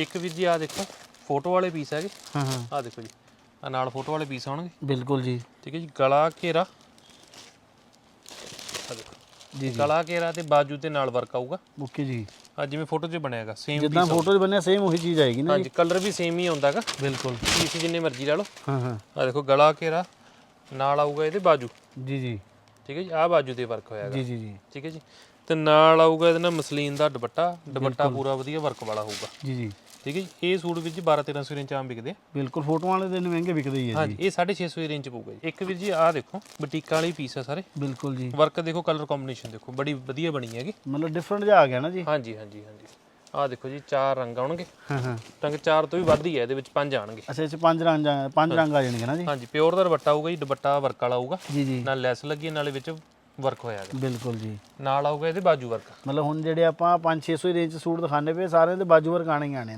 ਇੱਕ ਵੀਰ ਜੀ ਆ ਦੇਖੋ ਫੋਟੋ ਵਾਲੇ ਪੀਸ ਹੈਗੇ। ਹਾਂ ਹਾਂ। ਆ ਦੇਖੋ ਜੀ ਆ ਨਾਲ ਫੋਟੋ ਵਾਲੇ ਪੀਸ ਆਉਣਗੇ। ਬਿਲਕੁਲ ਜੀ। ਠੀਕ ਹੈ ਜੀ ਗਲਾ ਘੇਰਾ। ਆ ਦੇਖੋ ਜੀ ਜੀ। ਗਲਾ ਘੇਰਾ ਤੇ ਬਾਜੂ ਤੇ ਨਾਲ ਵਰਕ ਆਊਗਾ। ਓਕੇ ਜੀ। ਆ ਜਿਵੇਂ ਫੋਟੋ 'ਚ ਬਣਿਆਗਾ ਸੇਮ ਜਿੱਦਾਂ ਫੋਟੋ 'ਚ ਬਣਿਆ ਸੇਮ ਉਹੀ ਚੀਜ਼ ਆਏਗੀ ਨਾ ਹਾਂਜੀ ਕਲਰ ਵੀ ਸੇਮ ਹੀ ਆਉਂਦਾਗਾ ਬਿਲਕੁਲ। ਪੀਸ ਜਿੰਨੇ ਮਰਜ਼ੀ ਲੈ ਲਓ। ਹਾਂ ਹਾਂ। ਆ ਦੇਖੋ ਗਲਾ ਘੇਰਾ ਨਾਲ ਆਊਗਾ ਇਹਦੇ ਬਾਜੂ। ਜੀ ਜੀ। ਠੀਕ ਹੈ ਜੀ ਆ ਬਾਜੂ ਤੇ ਵਰਕ ਹੋਇਆਗਾ ਜੀ ਜੀ ਜੀ। ਠੀਕ ਹੈ ਜੀ। ਤੇ ਨਾਲ ਆਊਗਾ ਇਹਦੇ ਨਾਲ ਮਸਲੀਨ ਦਾ ਦੁਪੱਟਾ ਦੁਪੱਟਾ ਪੂਰਾ ਵਧੀਆ ਵਰਕ ਵਾਲਾ ਹੋਊਗਾ। ਜੀ ਜੀ। ਠੀਕ ਹੈ ਜੀ ਇਹ ਸੂਟ ਵਿੱਚ 12 1300 ਇੰਚ ਆਮ ਵਿਕਦੇ ਆ। ਬਿਲਕੁਲ ਫੋਟੋਆਂ ਵਾਲੇ ਦਿਨ ਮਹਿੰਗੇ ਵਿਕਦੇ ਹੀ ਹੈ ਜੀ। ਹਾਂਜੀ ਇਹ 650 ਰੇਂਜ ਚ ਪਊਗਾ ਜੀ। ਇੱਕ ਵੀਰ ਜੀ ਆਹ ਦੇਖੋ ਬੁਟੀਕਾਂ ਵਾਲੀ ਪੀਸ ਆ ਸਾਰੇ। ਬਿਲਕੁਲ ਜੀ। ਵਰਕ ਦੇਖੋ ਕਲਰ ਕੰਬੀਨੇਸ਼ਨ ਦੇਖੋ ਬੜੀ ਵਧੀਆ ਬਣੀ ਹੈਗੀ। ਮਤਲਬ ਡਿਫਰੈਂਟ ਜਿਹਾ ਆ ਗਿਆ ਨਾ ਜੀ। ਹਾਂਜੀ ਹਾਂਜੀ ਹਾਂਜੀ। ਆਹ ਦੇਖੋ ਜੀ ਚਾਰ ਰੰਗ ਆਉਣਗੇ। ਹਾਂ ਹਾਂ। ਰੰਗ ਚਾਰ ਤੋਂ ਵੀ ਵੱਧ ਹੀ ਹੈ ਇਹਦੇ ਵਿੱਚ ਪੰਜ ਆਣਗੇ ਅੱਛਾ ਇਹ 'ਚ ਪੰਜ ਰੰਗ ਆ ਪੰਜ ਰੰਗ ਆ ਜਾਣਗੇ ਨਾ ਜੀ? ਹਾਂਜੀ ਪਿਓਰ ਦਾ ਦੁਪੱਟਾ ਆਊਗਾ ਜੀ ਦੁਪੱਟਾ ਵਰਕ ਵਾਲਾ ਆਊਗਾ। ਜੀ ਜੀ। ਨਾਲ ਲੈਸ ਲੱਗੀ ਹੈ, ਨਾਲੇ ਵਿੱਚ ਵਰਕ ਹੋਇਆ ਹੈਗਾ। ਬਿਲਕੁਲ ਜੀ। ਨਾਲ ਆਊਗਾ ਇਹਦੇ ਬਾਜੂ ਵਰਕ। ਮਤਲਬ ਹੁਣ ਜਿਹੜੇ ਆਪਾਂ 5-600 ਰੇਂਜ ਸੂਟ ਦਿਖਾਣੇ ਪਏ ਸਾਰਿਆਂ ਦੇ ਬਾਜੂ ਵਰਕ ਆਣੇ ਹੀ ਆਣੇ